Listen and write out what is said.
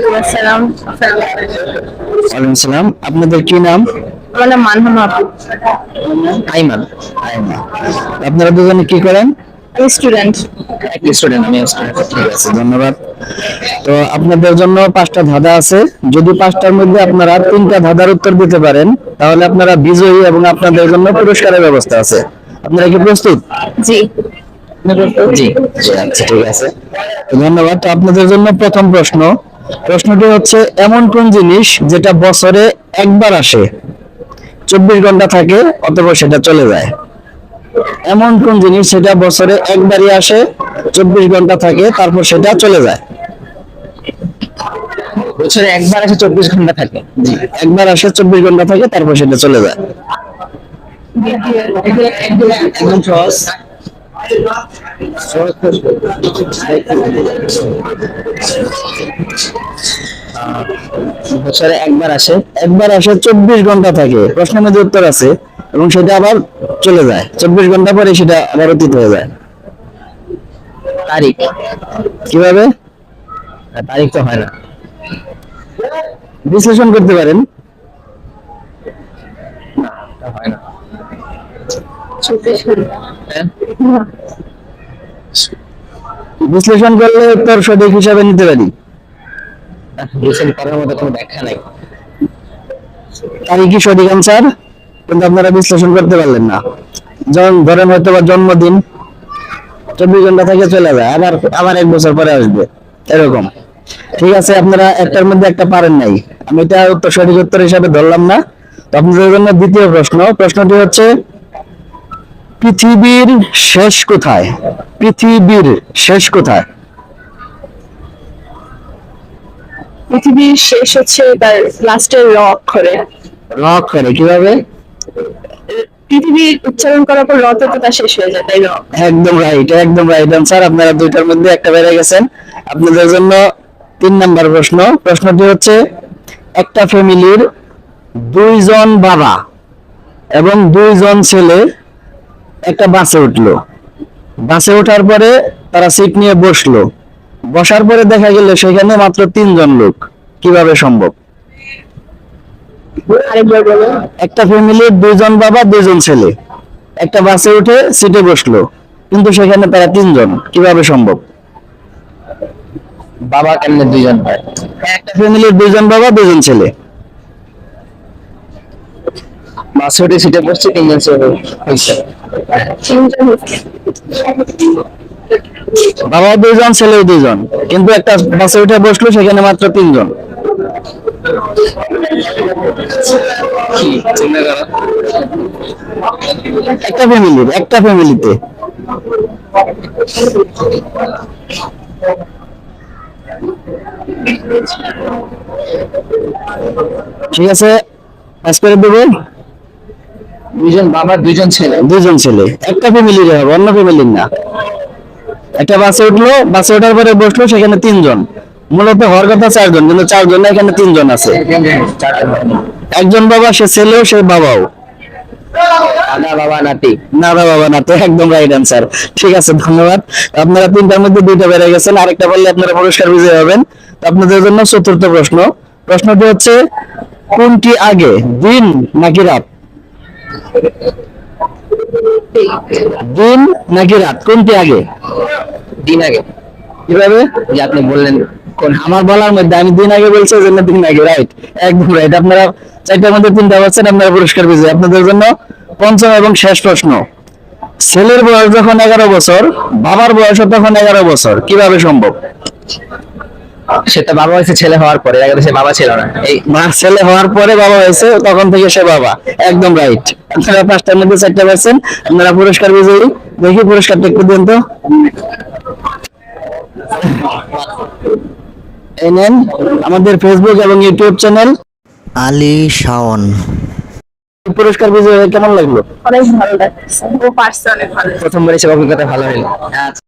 ওয়ালাইকুম আসসালাম। ওয়ালাইকুম আপনাদের কি নাম? আমার নাম মাহবুব আইমান। আইমান। আপনারা দুজনে কি করেন? আমি স্টুডেন্ট। স্টুডেন্ট আমি ঠিক আছে ধন্যবাদ। তো আপনাদের জন্য পাঁচটা ধাঁধা আছে। যদি পাঁচটার মধ্যে আপনারা তিনটা ধাঁধার উত্তর দিতে পারেন তাহলে আপনারা বিজয়ী এবং আপনাদের জন্য পুরস্কারের ব্যবস্থা আছে। আপনারা কি প্রস্তুত? জি। জি জি, আচ্ছা ঠিক আছে। ধন্যবাদ। তো আপনাদের জন্য প্রথম প্রশ্ন প্রশ্নটি হচ্ছে এমন কোন জিনিস যেটা বছরে একবার আসে? চব্বিশ ঘণ্টা থাকে অথবা সেটা চলে যায়। এমন কোন জিনিস সেটা বছরে একবারই আসে চব্বিশ ঘণ্টা থাকে তারপর সেটা চলে যায়? বছরে একবার আসে চব্বিশ ঘণ্টা থাকে। জি একবার আসে চব্বিশ ঘণ্টা থাকে তারপর সেটা চলে যায়। একদম সহজ। বছরে একবার আসে। একবার আসে চব্বিশ ঘণ্টা থাকে। প্রশ্নের মধ্যে উত্তর আছে এবং সেটা আবার চলে যায়। চব্বিশ ঘণ্টা পরে সেটা আবার অতীত হয়ে যায়। তারিখ। কীভাবে? তারিখ তো হয় না। বিশ্লেষণ করতে পারেন। না, হয় না? বিশ্লেষণ করলে উত্তর সঠিক হিসাবে নিতে পারি। বিশ্লেষণ করার মতো কোনো ব্যাখ্যা নাই। তারিখই সঠিক আনসার কিন্তু আপনারা বিশ্লেষণ করতে পারলেন না। যেমন ধরেন হয়তো বা জন্মদিন চব্বিশ ঘণ্টা থেকে চলে যায় আবার আবার এক বছর পরে আসবে। এরকম। ঠিক আছে আপনারা একটার মধ্যে একটা পারেন নাই। আমি এটা উত্তর সঠিক উত্তর হিসাবে ধরলাম না। তো আপনাদের জন্য দ্বিতীয় প্রশ্ন। প্রশ্নটি হচ্ছে পৃথিবীর শেষ কোথায়? পৃথিবীর শেষ কোথায়? পৃথিবীর শেষ হচ্ছে তার লাস্টের র অক্ষরে রক করে কীভাবে? পৃথিবীর উচ্চারণ করার পর রতে তো তা শেষ হয়ে যায় তাই একদম রাইট একদম রাইট আনসার আপনারা দুইটার মধ্যে একটা বেড়ে গেছেন। আপনাদের জন্য তিন নাম্বার প্রশ্ন। প্রশ্নটি হচ্ছে একটা ফ্যামিলির দুইজন বাবা এবং দুইজন ছেলে একটা বাসে উঠল। বাসে ওঠার পরে তারা সিট নিয়ে বসল। বসার পরে দেখা গেল সেখানে মাত্র তিনজন লোক। কীভাবে সম্ভব? একটা ফ্যামিলির দুজন বাবা দুজন ছেলে। একটা বাসে উঠে সিটে বসল। কিন্তু সেখানে তারা তিনজন। কীভাবে সম্ভব? বাবা কেমনে দুইজন হয় একটা ফ্যামিলির দুইজন বাবা দুজন ছেলে। উঠে সিটে বসছে, তিনজন হয়েছে বাবা দুইজন, ছেলে দুইজন। কিন্তু একটা বাসে উঠে বসল, সেখানে মাত্র তিনজন। একটা ফ্যামিলির একটা ফ্যামিলিতে ঠিক আছে দুইজন বাবা দুইজন ছেলে। দুইজন ছেলে। একটা ফ্যামিলির হবে অন্য ফ্যামিলির না। একটা বাসে উঠল বাসে ওঠার পরে বসল সেখানে তিনজন। মূলত হওয়ার কথা চারজন কিন্তু চারজন এখানে তিনজন আছে। একজন বাবা সে ছেলেও সে বাবাও। দাদা বাবা নাতি। দাদা বাবা নাতি একদম রাইট অ্যান্সার ঠিক আছে ধন্যবাদ। আপনারা তিনটার মধ্যে দুইটা বেড়ে গেছেন আরেকটা বললে আপনারা পুরস্কার বিজয়ী হবেন। আপনাদের জন্য চতুর্থ প্রশ্ন। প্রশ্নটি হচ্ছে কোনটি আগে দিন নাকি রাত? দিন নাকি রাত? কোনটি আগে? দিন আগে। কীভাবে? যে আপনি বললেন কোন আমার বলার মধ্যে আমি দিন আগে বলছি ওই জন্য দিন আগে রাইট একদম রাইট আপনারা চারটার মধ্যে তিনটা পাচ্ছেন আপনারা পুরস্কার আপনাদের জন্য পঞ্চম এবং শেষ প্রশ্ন। ছেলের বয়স যখন এগারো বছর বাবার বয়স তখন এগারো বছর। কীভাবে সম্ভব? সেটা বাবা হয়েছে ছেলে হওয়ার পরে। আগে সে বাবা ছিল না। এই মা ছেলে হওয়ার পরে বাবা হয়েছে তখন থেকে সে বাবা। একদম রাইট আপনারা পাঁচটার মধ্যে চারটা পাচ্ছেন আপনারা পুরস্কার বিজয়ী। দেখি পুরস্কারটা একটু দেন তো। এই নেন আমাদের ফেসবুক এবং ইউটিউব চ্যানেল আলী শাওন। পুরস্কার বিজয়ী কেমন লাগল? অনেক ভালো লাগছে। ও পারছে অনেক ভালো। প্রথমবার এসে অভিজ্ঞতা ভালো হলো। আচ্ছা।